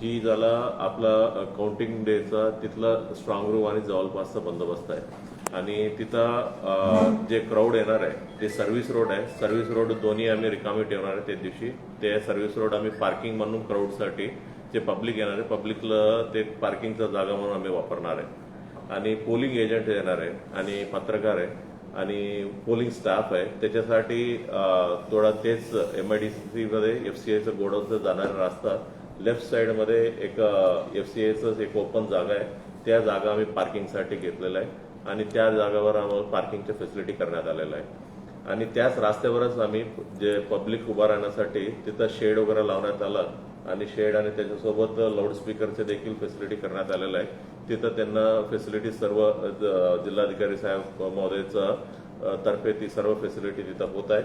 ही झाला आपला काउंटिंग डेचा तिथला स्ट्रॉंग रूम आणि जवळपासचा बंदोबस्त आहे. आणि तिथं जे क्राऊड येणार आहे ते सर्व्हिस रोड आहे. सर्व्हिस रोड दोन्ही आम्ही रिकामी ठेवणार आहे त्या दिवशी. ते सर्व्हिस रोड आम्ही पार्किंग म्हणून क्राऊडसाठी जे पब्लिक येणार आहे पब्लिकला ते पार्किंगचा जागा म्हणून आम्ही वापरणार आहे. आणि पोलिंग एजंट येणार आहे आणि पत्रकार आहे आणि पोलिंग स्टाफ आहे. त्याच्यासाठी थोडा तेच एम आय डी सी मध्ये एफ सी आयचं गोडाऊनचं जाणारा रस्ता लेफ्ट साईडमध्ये एक एफ सी आयचं एक ओपन जागा आहे. त्या जागा आम्ही पार्किंगसाठी घेतलेलं आहे. आणि त्या जागावर आम्हाला पार्किंगच्या फॅसिलिटी करण्यात आलेलं आहे. आणि त्याच रस्त्यावरच आम्ही जे पब्लिक उभा राहण्यासाठी तिथं शेड वगैरे लावण्यात आलं. आणि शेड आणि त्याच्यासोबत लाऊडस्पीकरचे देखील फॅसिलिटी करण्यात आलेलं आहे. तिथं त्यांना फॅसिलिटी सर्व ज- जिल्हाधिकारी साहेब महोदयचं तर्फे ती सर्व फॅसिलिटी तिथं होत आहे.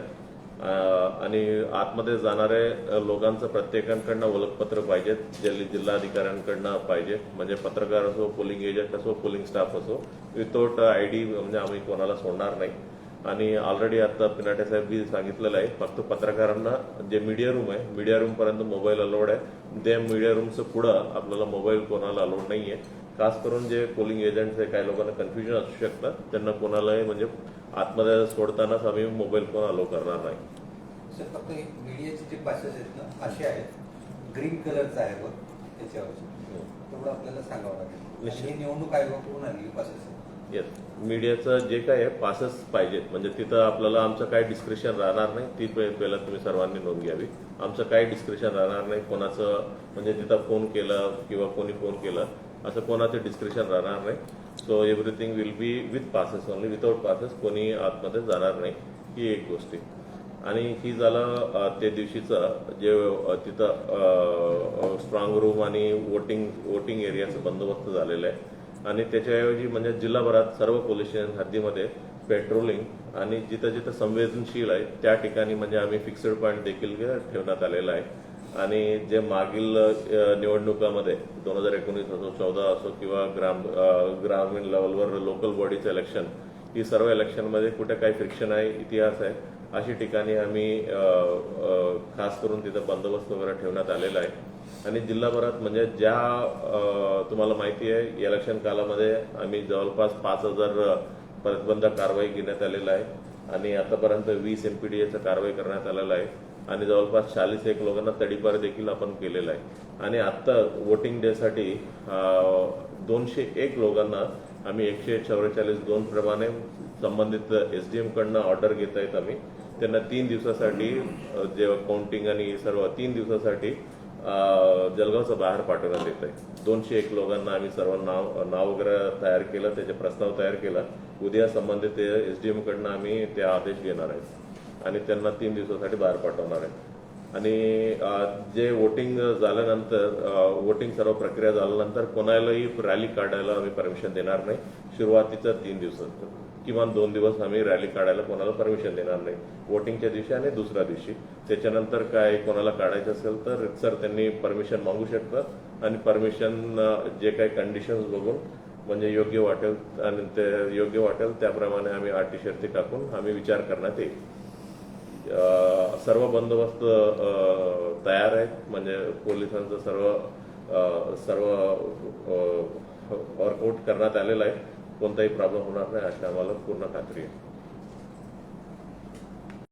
आणि आतमध्ये जाणारे लोकांचं प्रत्येकांकडनं ओळखपत्र पाहिजेत जे जिल्हाधिकाऱ्यांकडनं पाहिजे म्हणजे पत्रकार असो पोलिंग एजंट असो पोलिंग स्टाफ असो विथआउट आय डी म्हणजे आम्ही कोणाला सोडणार नाही. आणि ऑलरेडी आता पिनाटे साहेब बी सांगितलेलं आहे फक्त पत्रकारांना जे मीडिया रूम आहे मीडिया रूम पर्यंत मोबाईल अलाउड आहे. त्या मीडिया रूमचं पुढं आपल्याला मोबाईल कोणाला अलाउड नाही आहे खास करून जे पोलिंग एजंट्स आहे काही लोकांना कन्फ्युजन असू शकतं. त्यांना कोणालाही म्हणजे आतमध्ये सोडतानाच आम्ही मोबाईल फोन अलाउ करणार नाही. सर फक्त मीडियाचे जे पासेस आहेत ना असे आहेत. ग्रीन कलरचा आहे बघ त्याच्यावर. तेवढं आपल्याला सांगावं लागेल. ही निवडणूक आयोगाकडून पासेस येस मीडियाचं जे काय आहे पासेस पाहिजेत. म्हणजे तिथं आपल्याला आमचं काही डिस्क्रिप्शन राहणार नाही. ती पहिला तुम्ही सर्वांनी नोंद घ्यावी. आमचं काही डिस्क्रिप्शन राहणार नाही कोणाचं म्हणजे तिथं फोन केला किंवा कोणी फोन केला. असं कोणाचं डिस्क्रिप्शन राहणार नाही. So everything will be with passes only without passes कोणी आतमध्ये जाणार नाही. ही एक गोष्टी आणि ही झालं त्या दिवशीचं जे तिथं स्ट्रॉंग रूम आणि वोटिंग वोटिंग एरियाचं बंदोबस्त झालेलं आहे. आणि त्याच्याऐवजी म्हणजे जिल्हाभरात सर्व पोलीस स्टेशन हद्दीमध्ये पेट्रोलिंग आणि जिथं जिथं संवेदनशील आहे त्या ठिकाणी म्हणजे आम्ही फिक्स्ड पॉईंट देखील ठेवण्यात आलेला आहे. आणि जे मागील निवडणुकामध्ये दोन हजार एकोणीस असो चौदा असो किंवा ग्राम ग्रामीण लेवलवर लोकल बॉडीचं इलेक्शन ही सर्व इलेक्शनमध्ये कुठे काही फ्रिक्शन आहे इतिहास आहे अशी ठिकाणी आम्ही खास करून तिथं बंदोबस्त वगैरे ठेवण्यात आलेला आहे. आणि जिल्हाभरात म्हणजे ज्या तुम्हाला माहिती आहे इलेक्शन कालामध्ये आम्ही जवळपास पाच हजार प्रतिबंधक कारवाई घेण्यात आलेला आहे. आणि आतापर्यंत वीस एमपीडीएचं कारवाई करण्यात आलेला आहे. आणि जवळपास चाळीस एक लोकांना तडीपार देखील आपण केलेला आहे. आणि आत्ता वोटिंग डेसाठी दोनशे एक लोकांना आम्ही एकशे चौवेचाळीस दोन प्रमाणे संबंधित एस डी एमकडनं ऑर्डर घेत आहेत आम्ही. त्यांना तीन दिवसासाठी जेव्हा जे काउंटिंग आणि सर्व तीन दिवसासाठी जलगावचं बाहेर पाठवण्यात येत आहे. दोनशे एक लोकांना आम्ही सर्व नाव नाव वगैरे तयार केलं त्याचे प्रस्ताव तयार केला. उद्या संबंधित एस डी एमकडनं आम्ही ते आदेश घेणार आहेत. आणि त्यांना तीन दिवसासाठी बाहेर पाठवणार आहे. आणि जे वोटिंग झाल्यानंतर वोटिंग सर्व प्रक्रिया झाल्यानंतर कोणालाही रॅली काढायला आम्ही परमिशन देणार नाही. सुरुवातीच्या तीन दिवसात किमान दोन दिवस आम्ही रॅली काढायला कोणाला परमिशन देणार नाही. वोटिंगच्या दिवशी आणि दुसऱ्या दिवशी. त्याच्यानंतर काय कोणाला काढायचं असेल तर सर त्यांनी परमिशन मागू शकतात. आणि परमिशन जे काही कंडिशन्स बघून म्हणजे योग्य वाटेल आणि ते योग्य वाटेल त्याप्रमाणे आम्ही अटी शर्ती टाकून आम्ही विचार करण्यात येईल. सर्व बंदोबस्त तयार आहेत. म्हणजे पोलिसांचं सर्व सर्व वर्कआउट करण्यात आलेलं आहे. कोणताही प्रॉब्लेम होणार नाही अशी आम्हाला पूर्ण खात्री आहे.